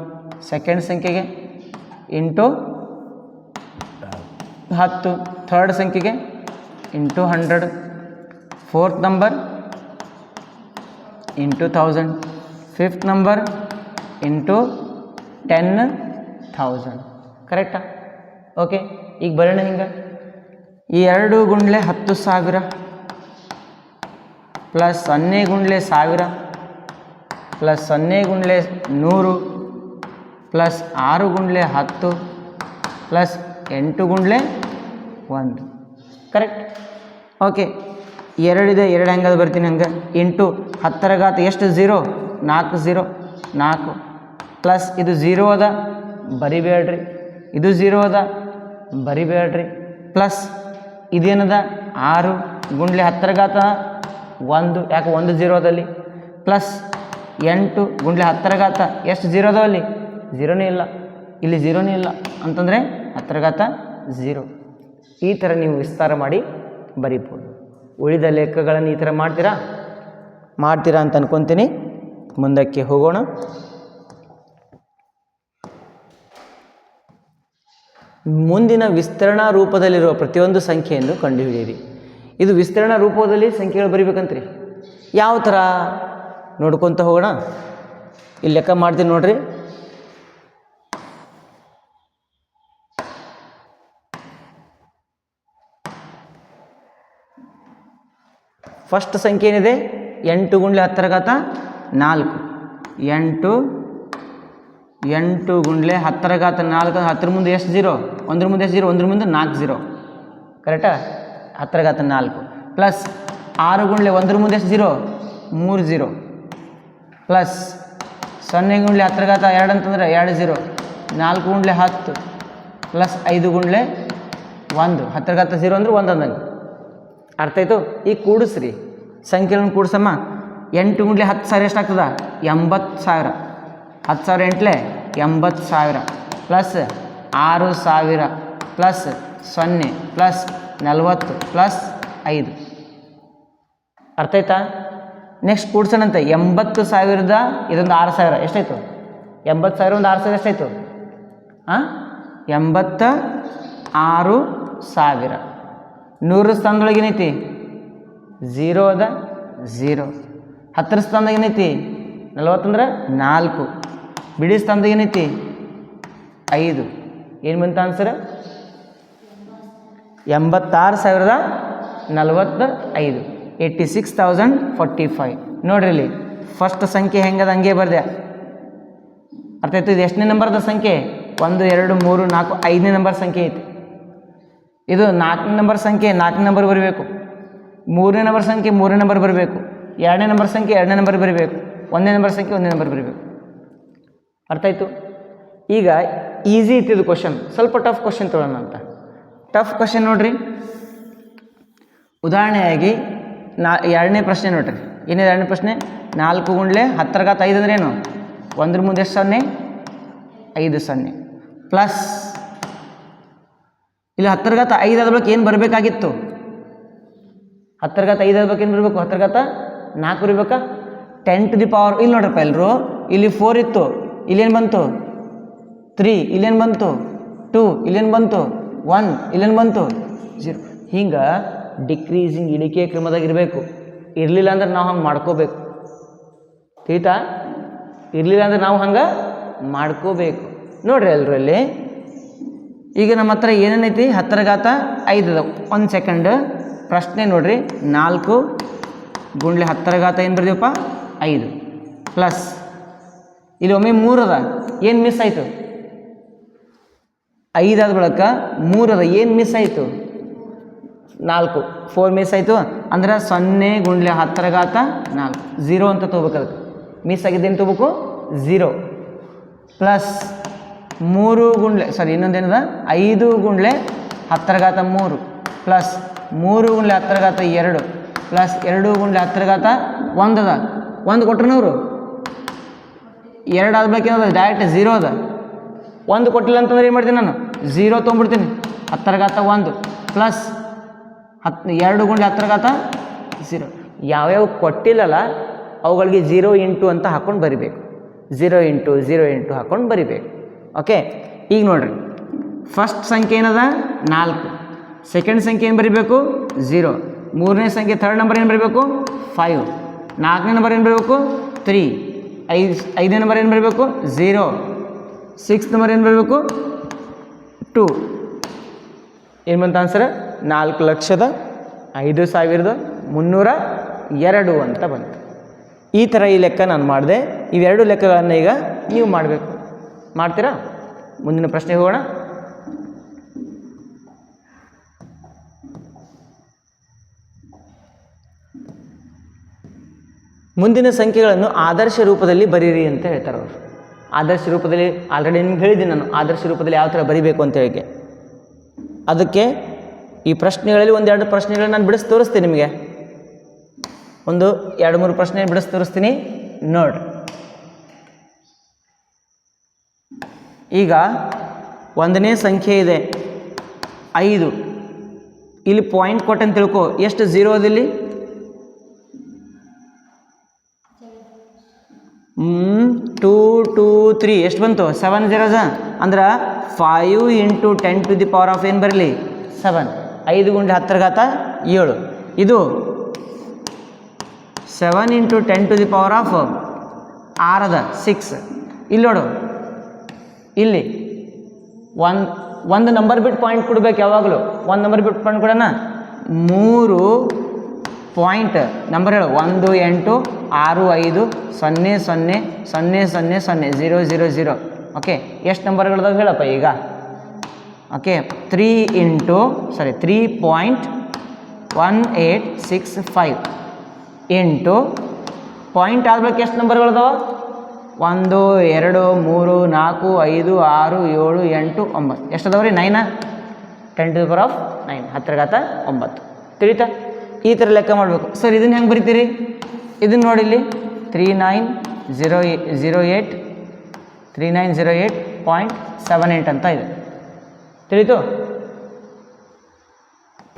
ಸೆಕೆಂಡ್ ಸಂಖ್ಯೆಗೆ ಇಂಟು ಹತ್ತು ಥರ್ಡ್ ಸಂಖ್ಯೆಗೆ into hundred fourth number into thousand fifth number into ten thousand ಕರೆಕ್ಟಾ ಓಕೆ ಈಗ ಬರೋಣ ಹಿಂಗೆ. ಈ ಎರಡು ಗುಂಡ್ಲೆ ಹತ್ತು ಸಾವಿರ ಪ್ಲಸ್ ಸೊನ್ನೆ ಗುಂಡ್ಲೆ ಸಾವಿರ ಪ್ಲಸ್ ಸೊನ್ನೆ ಗುಂಡ್ಲೆ ನೂರು ಪ್ಲಸ್ ಆರು ಗುಂಡ್ಲೆ ಹತ್ತು ಪ್ಲಸ್ ಎಂಟು ಗುಂಡ್ಲೆ ಒಂದು. ಕರೆಕ್ಟ್ ಓಕೆ ಎರಡಿದೆ ಎರಡು ಹ್ಯಾಂಗಲ್ ಬರ್ತೀನಿ ಹಂಗೆ. ಇಂಟು ಹತ್ತರ ಘಾತ ಎಷ್ಟು? ಝೀರೋ ನಾಲ್ಕು ಝೀರೋ ನಾಲ್ಕು. ಪ್ಲಸ್ ಇದು ಝೀರೋ ಅದ, ಬರಿಬೇಡ್ರಿ. ಇದು ಝೀರೋ ಅದ, ಬರಿಬೇಡ್ರಿ. ಪ್ಲಸ್ ಇದೇನದ, ಆರು ಗುಂಡ್ಲಿ ಹತ್ತರಗಾತ, ಒಂದು, ಯಾಕೆ ಒಂದು ಝೀರೋ ಅದಲ್ಲಿ? ಪ್ಲಸ್ ಎಂಟು ಗುಂಡ್ಲಿ ಹತ್ತರಗಾತ, ಎಷ್ಟು ಝೀರೋ ಅದಾವಲ್ಲಿ ಝೀರೋನೇ ಇಲ್ಲ. ಇಲ್ಲಿ ಝೀರೋನೇ ಇಲ್ಲ. ಅಂತಂದರೆ ಹತ್ತರ ಘಾತ ಝೀರೋ ಈ ಥರ ನೀವು ವಿಸ್ತಾರ ಮಾಡಿ ಬರಿಬೋದು. ಉಳಿದ ಲೆಕ್ಕಗಳನ್ನು ಈ ಥರ ಮಾಡ್ತೀರಾ? ಮಾಡ್ತೀರಾ ಅಂತ ಅನ್ಕೊತೀನಿ. ಮುಂದಕ್ಕೆ ಹೋಗೋಣ. ಮುಂದಿನ ವಿಸ್ತರಣಾ ರೂಪದಲ್ಲಿರುವ ಪ್ರತಿಯೊಂದು ಸಂಖ್ಯೆಯನ್ನು ಕಂಡುಹಿಡಿಯಿರಿ. ಇದು ವಿಸ್ತರಣಾ ರೂಪದಲ್ಲಿ ಸಂಖ್ಯೆಗಳು ಬರಿಬೇಕಂತ್ರಿ? ಯಾವ ಥರ? ನೋಡ್ಕೊತ ಹೋಗೋಣ. ಇಲ್ಲಿ ಲೆಕ್ಕ ಮಾಡ್ತೀನಿ ನೋಡ್ರಿ. ಫಸ್ಟ್ ಸಂಖ್ಯೆ ಏನಿದೆ ಎಂಟು ಗುಂಡ್ಲೆ ಹತ್ತರ ನಾಲ್ಕು. ಎಂಟು ಎಂಟು ಗುಂಡ್ಲೆ ಹತ್ತರ ಘಾತ ನಾಲ್ಕು ಹತ್ತರ ಮುಂದೆ ಎಷ್ಟು ಜೀರೋ ಒಂದ್ರ ಮುಂದೆ ಎಷ್ಟು ಜೀರೋ ಒಂದ್ರ ಮುಂದೆ ನಾಲ್ಕು ಜೀರೋ ಕರೆಕ್ಟಾ ಹತ್ತರ ಘಾತ ನಾಲ್ಕು. ಪ್ಲಸ್ ಆರು ಗುಂಡ್ಲೆ ಒಂದ್ರ ಮುಂದೆ ಎಷ್ಟು ಜೀರೋ ಮೂರು ಜೀರೋ ಪ್ಲಸ್ ಸೊನ್ನೆ ಗುಂಡ್ಲೆ ಹತ್ತರ ಘಾತ ಎರಡು ಅಂತಂದ್ರೆ ಎರಡು ಜೀರೋ ನಾಲ್ಕು ಗುಂಡ್ಲೆ ಹತ್ತು. ಪ್ಲಸ್ ಐದು ಗುಂಡ್ಲೆ ಒಂದು. ಹತ್ತರ ಘಾತ ಜೀರೋ ಅಂದ್ರೆ ಒಂದು ಅಂದಂಗೆ. ಅರ್ಥ ಆಯಿತು? ಈಗ ಕೂಡಿಸ್ರಿ. ಸಂಖ್ಯೆಗಳನ್ನು ಕೂಡ್ಸಮ್ಮ. ಎಂಟು ಗುಂಡ್ಲೆ ಹತ್ತು ಸಾವಿರ ಎಷ್ಟಾಗ್ತದ? ಎಂಬತ್ತು ಸಾವಿರ. ಹತ್ತು ಸಾವಿರ ಎಂಟ್ಲೆ ಎಂಬತ್ತು ಸಾವಿರ. ಪ್ಲಸ್ ಆರು ಸಾವಿರ. ಪ್ಲಸ್ ಸೊನ್ನೆ. ಪ್ಲಸ್ ನಲ್ವತ್ತು. ಪ್ಲಸ್ ಐದು. ಅರ್ಥ ಆಯ್ತಾ? ನೆಕ್ಸ್ಟ್ ಕೂಡ್ಸೋಣಂತೆ ಎಂಬತ್ತು ಸಾವಿರದ ಇದೊಂದು ಆರು ಸಾವಿರ. ಎಷ್ಟಾಯ್ತು? ಎಂಬತ್ತು ಸಾವಿರ ಒಂದು ಆರು ಸಾವಿರ ಎಷ್ಟಾಯ್ತು? ಹಾಂ ಎಂಬತ್ತ ಆರು ಸಾವಿರ. ನೂರು ಸ್ಥಾನದೊಳಗೆ ಏನೈತಿ? ಝೀರೋ ಅದ? ಝೀರೋ ಹತ್ತರ ಸ್ಥಾನದಾಗ ಏನೈತಿ? ನಲ್ವತ್ತಂದ್ರೆ ನಾಲ್ಕು. ಬಿಡಿ ಸ್ಥಾನದಾಗ ಏನೈತಿ? ಐದು. ಏನು ಬಂತ ಆನ್ಸರ್ ಎಂಬತ್ತಾರು ಸಾವಿರದ ನಲವತ್ತ ಐದು eighty six thousand forty five ನೋಡ್ರಿ ಫಸ್ಟ್ ಸಂಖ್ಯೆ ಹೆಂಗದ? ಹಂಗೆ ಬರ್ದೆ. ಅರ್ಥ ಆಯ್ತು? ಇದು ಎಷ್ಟನೇ ನಂಬರ್ದ ಸಂಖ್ಯೆ? ಒಂದು, ಎರಡು, ಮೂರು, ನಾಲ್ಕು, ಐದನೇ ನಂಬರ್ ಸಂಖ್ಯೆ ಐತಿ. ಇದು ನಾಲ್ಕನೇ ನಂಬರ್ ಸಂಖ್ಯೆ, ನಾಲ್ಕನೇ ನಂಬರ್ ಬರಬೇಕು. ಮೂರನೇ ನಂಬರ್ ಸಂಖ್ಯೆ, ಮೂರನೇ ನಂಬರ್ ಬರಬೇಕು. ಎರಡನೇ ನಂಬರ್ ಸಂಖ್ಯೆ ಎರಡನೇ ನಂಬರ್ ಬರಿಬೇಕು. ಒಂದನೇ ನಂಬರ್ ಸಂಖ್ಯೆ ಒಂದನೇ ನಂಬರ್ ಬರಿಬೇಕು. ಅರ್ಥ ಆಯಿತು? ಈಗ ಈಸಿ ಇತ್ತಿದ್ದು ಕ್ವಶನ್ ಸ್ವಲ್ಪ ಟಫ್ ಕ್ವಶನ್ ತೊಗೊಳ್ಳೋಣ ಅಂತ. ಟಫ್ ಕ್ವಶನ್ ನೋಡ್ರಿ. ಉದಾಹರಣೆಯಾಗಿ ನಾ, ಎರಡನೇ ಪ್ರಶ್ನೆ ನೋಡ್ರಿ. ಏನಿದೆ ಎರಡನೇ ಪ್ರಶ್ನೆ? ನಾಲ್ಕು ಗುಂಡ್ಲೆ ಹತ್ತರ ಘಾತ ಐದು ಅಂದ್ರೆ ಏನು ಒಂದ್ರ ಮುಂದೆ ಎಷ್ಟು ಸೊನ್ನೆ? ಐದು ಸೊನ್ನೆ. ಪ್ಲಸ್ ಇಲ್ಲಿ ಹತ್ತರಗಾತ ಐದು ಆದ ಬಳಿಕ ಏನು ಬರಬೇಕಾಗಿತ್ತು? ಹತ್ತರ ಘಾತ ಐದು ಆದ ಬಳಿಕ ಏನು ಬರಬೇಕು? ಹತ್ತರ ಘಾತ ನಾಲ್ಕು ಬರಬೇಕಾ ಟೆನ್ ಟು ದಿ ಪವರ್ ಇಲ್ಲಿ ನೋಡ್ರಪ್ಪ ಎಲ್ಲರೂ ಇಲ್ಲಿ ಫೋರ್ ಇತ್ತು. ಇಲ್ಲೇನು ಬಂತು? ತ್ರೀ ಇಲ್ಲೇನು ಬಂತು? ಟೂ ಇಲ್ಲೇನು ಬಂತು? ಒನ್ ಇಲ್ಲೇನು ಬಂತು? ಜೀರೋ ಹಿಂಗೆ ಡಿಕ್ರೀಸಿಂಗ್ ಇಳಿಕೆ ಕ್ರಮದಾಗ ಇರಬೇಕು. ಇರಲಿಲ್ಲ ಅಂದ್ರೆ ನಾವು ಹಂಗೆ ಮಾಡ್ಕೋಬೇಕು. ತೀತಾ ಇರಲಿಲ್ಲ ಅಂದ್ರೆ ನಾವು ಹಂಗೆ ಮಾಡ್ಕೋಬೇಕು. ನೋಡ್ರಿ ಎಲ್ಲರೂ ಅಲ್ಲಿ ಈಗ ನಮ್ಮ ಹತ್ರ ಏನೇನೈತಿ? ಹತ್ತರ ಘಾತ ಐದು ಒಂದು ಸೆಕೆಂಡ್ ಪ್ರಶ್ನೆ ನೋಡ್ರಿ. ನಾಲ್ಕು ಗುಂಡ್ಲೆ ಹತ್ತರ ಘಾತ ಏನು ಬರ್ದೀವಪ್ಪ? ಐದು. ಪ್ಲಸ್ ಇಲ್ಲಿ ಒಮ್ಮೆ ಅದ. ಏನು ಮಿಸ್ ಆಯಿತು? ಐದಾದ ಬಳಿಕ ಮೂರು ಅದ. ಏನು ಮಿಸ್ ಆಯಿತು? ನಾಲ್ಕು. ಫೋರ್ ಮಿಸ್ ಆಯಿತು. ಅಂದ್ರೆ ಸೊನ್ನೆ ಗುಂಡ್ಲೆ ಹತ್ತರ ಘಾತ ನಾಲ್ಕು. ಝೀರೋ ಅಂತ ತೊಗೋಬೇಕು ಅದಕ್ಕೆ. ಮಿಸ್ ಆಗಿದ್ದೇನು ತೊಗೋಬೇಕು? ಝೀರೋ ಪ್ಲಸ್ ಮೂರು ಗುಂಡ್ಲೆ ಸಾರಿ ಇನ್ನೊಂದೇನದ ಐದು ಗುಂಡ್ಲೆ ಹತ್ತರ ಘಾತ ಮೂರು. ಪ್ಲಸ್ ಮೂರು ಗುಂಡ್ಲೆ ಹತ್ತರ ಘಾತ ಎರಡು. ಪ್ಲಸ್ ಎರಡು ಗುಂಡ್ಲೆ ಹತ್ತರ ಘಾತ ಒಂದದ ಒಂದು ಕೊಟ್ರನವ್ರು ಎರಡು ಆದ್ಮೇಲೆ ಏನದ ಡೈರೆಕ್ಟ್ ಝೀರೋ ಅದ. ಒಂದು ಕೊಟ್ಟಿಲ್ಲ ಅಂತಂದ್ರೆ ಏನು ಮಾಡ್ತೀನಿ ನಾನು? ಝೀರೋ ತೊಗೊಂಬಿಡ್ತೀನಿ ಹತ್ತರ ಘಾತ ಒಂದು. ಪ್ಲಸ್ ಹತ್ತು ಎರಡು ಗುಂಡ್ಲೆ ಹತ್ತರ ಘಾತ ಝೀರೋ ಯಾವ್ಯಾವ ಕೊಟ್ಟಿಲ್ಲಲ್ಲ, ಅವುಗಳಿಗೆ ಝೀರೋ ಇಂಟು ಅಂತ ಹಾಕ್ಕೊಂಡು ಬರಿಬೇಕು. ಝೀರೋ ಇಂಟು ಝೀರೋ ಇಂಟು ಹಾಕ್ಕೊಂಡು ಬರಿಬೇಕು. ಓಕೆ ಈಗ ನೋಡ್ರಿ. ಫಸ್ಟ್ ಸಂಖ್ಯೆ ಏನದ? ನಾಲ್ಕು. ಸೆಕೆಂಡ್ ಸಂಖ್ಯೆ ಏನು ಬರಿಬೇಕು? ಝೀರೋ ಮೂರನೇ ಸಂಖ್ಯೆ ಥರ್ಡ್ ನಂಬರ್ ಏನು ಬರಬೇಕು? ಫೈವ್ ನಾಲ್ಕನೇ ನಂಬರ್ ಏನು ಬರಬೇಕು? ತ್ರೀ ಐದು, ಐದನೇ ನಂಬರ್ ಏನು ಬರಬೇಕು? ಝೀರೋ ಸಿಕ್ಸ್ ನಂಬರ್ ಏನು ಬರಬೇಕು? ಟು ಏನು ಬಂತ ಆನ್ಸರ್ ನಾಲ್ಕು ಲಕ್ಷದ ಐದು ಸಾವಿರದ ಮುನ್ನೂರ ಎರಡು ಅಂತ ಬಂತು. ಈ ಥರ ಈ ಲೆಕ್ಕ ನಾನು ಮಾಡಿದೆ. ಇವೆರಡು ಲೆಕ್ಕಗಳನ್ನು ಈಗ ನೀವು ಮಾಡಬೇಕು. ಮಾಡ್ತೀರಾ? ಮುಂದಿನ ಪ್ರಶ್ನೆಗೆ ಹೋಗೋಣ. ಮುಂದಿನ ಸಂಖ್ಯೆಗಳನ್ನು ಆದರ್ಶ ರೂಪದಲ್ಲಿ ಬರೀರಿ ಅಂತ ಹೇಳ್ತಾರೆ ಅವರು. ಆದರ್ಶ ರೂಪದಲ್ಲಿ ಆಲ್ರೆಡಿ ನಿಮ್ಗೆ ಹೇಳಿದ್ದೀನಿ ನಾನು. ಆದರ್ಶ ರೂಪದಲ್ಲಿ ಯಾವ ಥರ ಬರಿಬೇಕು ಅಂತ ಹೇಳಿ. ಅದಕ್ಕೆ ಈ ಪ್ರಶ್ನೆಗಳಲ್ಲಿ ಒಂದೆರಡು ಪ್ರಶ್ನೆಗಳನ್ನ ನಾನು ಬಿಡಿಸಿ ತೋರಿಸ್ತೀನಿ ನಿಮಗೆ. ಒಂದು, ಎರಡು, ಮೂರು ಪ್ರಶ್ನೆ ಬಿಡಿಸಿ ತೋರಿಸ್ತೀನಿ. ನೋಡ್ರಿ ಈಗ ಒಂದನೇ ಸಂಖ್ಯೆ ಇದೆ. ಐದು. ಇಲ್ಲಿ ಪಾಯಿಂಟ್ ಕೊಟ್ಟಂತ ತಿಳ್ಕೊ. ಎಷ್ಟು? ಝೀರೋ ಅದಿಲ್ಲಿ? ತ್ರೀ ಎಷ್ಟು ಬಂತು? ಸೆವೆನ್ ಜೀರೋಸ ಅಂದ್ರೆ five into ten to the power of ಏನು ಬರಲಿ? ಸೆವೆನ್ ಐದು ಗುಂಡೆ ಹತ್ತರ ಘಾತ ಏಳು. ಇದು seven into ten to the power of ಆರದ six ಇಲ್ಲಿ ನೋಡು. ಇಲ್ಲಿ ಒಂದು ಒಂದು ನಂಬರ್ ಬಿಟ್ಟು ಪಾಯಿಂಟ್ ಕೊಡ್ಬೇಕು ಯಾವಾಗಲೂ. ಒಂದು ನಂಬರ್ ಬಿಟ್ಟು ಪಾಯಿಂಟ್ ಕೊಡೋಣ. ಮೂರು ಪಾಯಿಂಟ್ ನಂಬರ್ ಹೇಳು. ಒಂದು, ಎಂಟು, ಆರು, ಐದು, ಸೊನ್ನೆ ಸೊನ್ನೆ ಸೊನ್ನೆ ಸೊನ್ನೆ ಸೊನ್ನೆ ಝೀರೋ ಝೀರೋ ಝೀರೋ ಓಕೆ ಎಷ್ಟು ನಂಬರ್ಗಳದಾಗ ಹೇಳಪ್ಪ ಈಗ? Okay three into sorry three point one eight six five ಎಂಟು ಪಾಯಿಂಟ್ ಆದ್ಬೇಕು ಎಷ್ಟು ನಂಬರ್ಗಳದಾವ ಒಂದು, ಎರಡು, ಮೂರು, ನಾಲ್ಕು, ಐದು, ಆರು, ಏಳು, ಎಂಟು, ಒಂಬತ್ತು. ಎಷ್ಟು ಅದಾವ ರೀ? Naina ten to the power of nine ಹತ್ತಿರಗಾತ ಒಂಬತ್ತು. ತಿಳಿತಾ? ಈ ಥರ ಲೆಕ್ಕ ಮಾಡಬೇಕು. ಸರ್, ಇದನ್ನು ಹೆಂಗೆ ಬರಿತೀರಿ? ಇದನ್ನು ನೋಡಿ ಇಲ್ಲಿ. Three nine zero zero eight three nine zero eight point seven eight ಅಂತ ಇದೆ. ತಿಳಿತು?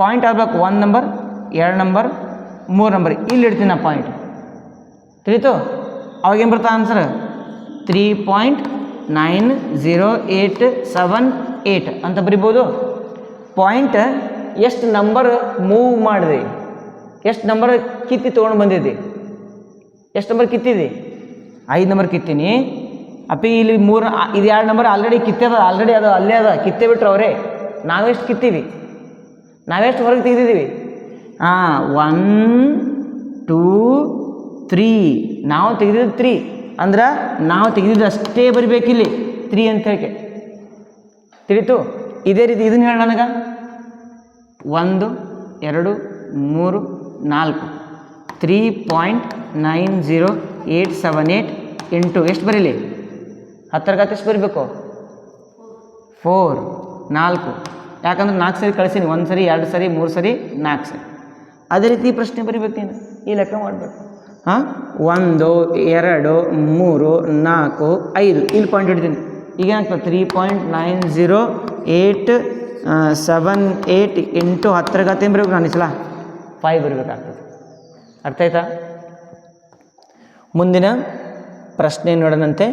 ಪಾಯಿಂಟ್ ಆಗ್ಬೇಕು. ಒಂದು ನಂಬರ್ ಎರಡು ನಂಬರ್ ಮೂರು ನಂಬರ್ ಇಲ್ಲಿ ಇಡ್ತೀನಿ ನಾ ಪಾಯಿಂಟ್ ತಿಳಿತು? ಅವಾಗೇನು ಬರ್ತಾ answer three point nine zero eight seven eight ಅಂತ ಬರಿಬೋದು. ಪಾಯಿಂಟ್ ಎಷ್ಟು ನಂಬರ್ ಮೂವ್ ಮಾಡಿದೆ? ಎಷ್ಟು ನಂಬರ್ ಕಿತ್ತಿ ತೊಗೊಂಡು ಬಂದಿದ್ದಿ? ಎಷ್ಟು ನಂಬರ್ ಕಿತ್ತಿದ್ದಿ? ಐದು ನಂಬರ್ ಕಿತ್ತೀನಿ. ಅಪ್ಪಿ, ಇಲ್ಲಿ ಮೂರು ಇದು ಎರಡು ನಂಬರ್ ಆಲ್ರೆಡಿ ಕಿತ್ತದ ಆಲ್ರೆಡಿ ಅದ ಅಲ್ಲೇ ಅದ. ಕಿತ್ತೆ ಬಿಟ್ರು ಅವರೇ. ನಾವೆಷ್ಟು ಕಿತ್ತೀವಿ? ನಾವೆಷ್ಟು ಹೊರಗೆ ತೆಗೆದಿದ್ದೀವಿ? ಹಾಂ ಒನ್ ಟೂ ತ್ರೀ ನಾವು ತೆಗೆದಿದ್ದು ತ್ರೀ ಅಂದ್ರೆ ನಾವು ತೆಗೆದಿದ್ದು ಅಷ್ಟೇ ಬರಿಬೇಕಿಲ್ಲಿ ತ್ರೀ ಅಂತ ಹೇಳಿ ತಿಳಿತು? ಇದೇ ರೀತಿ ಇದನ್ನು ಹೇಳ ನನಗೆ. ಒಂದು, ಎರಡು, ಮೂರು ನಾಲ್ಕು. Three point nine zero eight seven eight ಎಂಟು ಎಷ್ಟು ಬರೀಲಿ? ಹತ್ತರ ಗತ ಎಷ್ಟು ಬರೀಬೇಕು? ಫೋರ್ ನಾಲ್ಕು. ಯಾಕಂದ್ರೆ ನಾಲ್ಕು ಸರಿ ಕಳಿಸೀನಿ. ಒಂದು ಸರಿ, ಎರಡು ಸರಿ, ಮೂರು ಸರಿ, ನಾಲ್ಕು ಸರಿ. ಅದೇ ರೀತಿ ಈ ಪ್ರಶ್ನೆ ಬರಿಬೇಕು ನೀನು. ಈ ಲೆಕ್ಕ ಮಾಡಬೇಕು. ಹಾಂ? ಒಂದು, ಎರಡು, ಮೂರು, ನಾಲ್ಕು, ಐದು. ಇಲ್ಲಿ ಪಾಯಿಂಟ್ ಹಿಡ್ತೀನಿ ಈಗೇನಾಗ್ತದೆ three point nine zero eight seven eight ಎಂಟು ಹತ್ತರ ಗತೆ ಏನು ಬರಬೇಕು ನಾನು ಈ ಫೈವ್ ಬರಬೇಕಾಗ್ತದೆ. ಅರ್ಥ ಆಯ್ತಾ? ಮುಂದಿನ ಪ್ರಶ್ನೆ ನೋಡೋಣಂತೆ.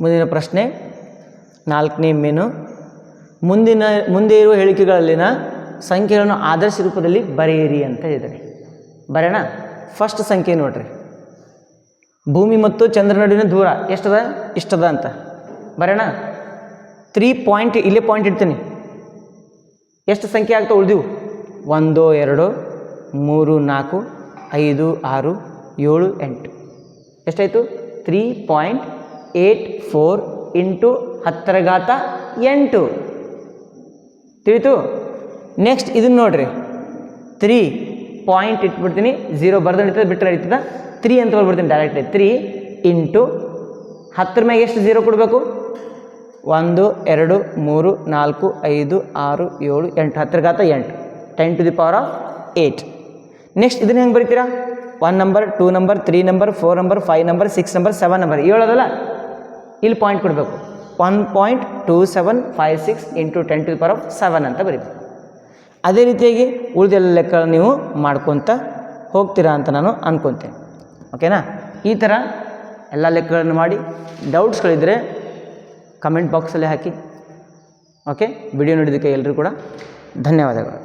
ಮುಂದಿನ ಪ್ರಶ್ನೆ, ನಾಲ್ಕನೇ ಮೇನು. ಮುಂದಿನ, ಮುಂದೆ ಇರುವ ಹೇಳಿಕೆಗಳಲ್ಲಿನ ಸಂಖ್ಯೆಗಳನ್ನು ಆದರ್ಶ ರೂಪದಲ್ಲಿ ಬರೆಯಿರಿ ಅಂತ ಹೇಳಿದ್ದಾರೆ. ಬರೋಣ ಫಸ್ಟ್ ಸಂಖ್ಯೆ ನೋಡ್ರಿ. ಭೂಮಿ ಮತ್ತು ಚಂದ್ರ ನಡುವಿನ ದೂರ ಎಷ್ಟದ? ಇಷ್ಟದ ಅಂತ. ಬರೋಣ ತ್ರೀ ಪಾಯಿಂಟ್ ಇಲ್ಲೇ ಪಾಯಿಂಟ್ ಇಡ್ತೀನಿ. ಎಷ್ಟು ಸಂಖ್ಯೆ ಆಗ್ತಾ ಉಳಿದಿವು? ಒಂದು, ಎರಡು ಮೂರು ನಾಲ್ಕು ಐದು ಆರು ಏಳು ಎಂಟು. ಎಷ್ಟಾಯಿತು? Three point eight four into ಹತ್ತರ ಘಾತ ಎಂಟು. ತಿಳಿತು? ನೆಕ್ಸ್ಟ್ ಇದನ್ನು ನೋಡ್ರಿ. Three point ಇಟ್ಬಿಡ್ತೀನಿ. ಝೀರೋ ಬರ್ದು ನಡೀತದೆ ಬಿಟ್ಟರೆ ನಡೀತದ? ತ್ರೀ ಅಂತ ಬರ್ಬಿಡ್ತೀನಿ ಡೈರೆಕ್ಟ್ ತ್ರೀ ಇಂಟು ಹತ್ತರ ಮ್ಯಾಗೆ ಎಷ್ಟು ಝೀರೋ ಕೊಡಬೇಕು? ಒಂದು, ಎರಡು, ಮೂರು, ನಾಲ್ಕು, ಐದು, ಆರು, ಏಳು, ಎಂಟು. ಹತ್ತರ ಘಾತ ಎಂಟು. Ten to the power of eight next ಇದನ್ನ ಹೆಂಗೆ ಬರೀತೀರಾ? One number two number three number four number five number six number seven number ಏಳೋದಲ್ಲ? ಇಲ್ಲಿ ಪಾಯಿಂಟ್ ಕೊಡಬೇಕು. One point two seven five six into ten to the power of seven ಅಂತ ಬರೀತೀವಿ ಅದೇ ರೀತಿಯಾಗಿ ಉಳಿದೆಲ್ಲ ಲೆಕ್ಕ ನೀವು ಮಾಡ್ಕೊತ ಹೋಗ್ತೀರಾ ಅಂತ ನಾನು ಅಂದ್ಕೊತೇನೆ ಓಕೆನಾ ಈ ಥರ ಎಲ್ಲ ಲೆಕ್ಕಗಳನ್ನು ಮಾಡಿ ಡೌಟ್ಸ್ಗಳಿದ್ದರೆ ಕಮೆಂಟ್ ಬಾಕ್ಸಲ್ಲಿ ಹಾಕಿ. ಓಕೆ ವಿಡಿಯೋ ನೋಡಿದ್ದಕ್ಕೆ ಎಲ್ಲರೂ ಕೂಡ ಧನ್ಯವಾದಗಳು.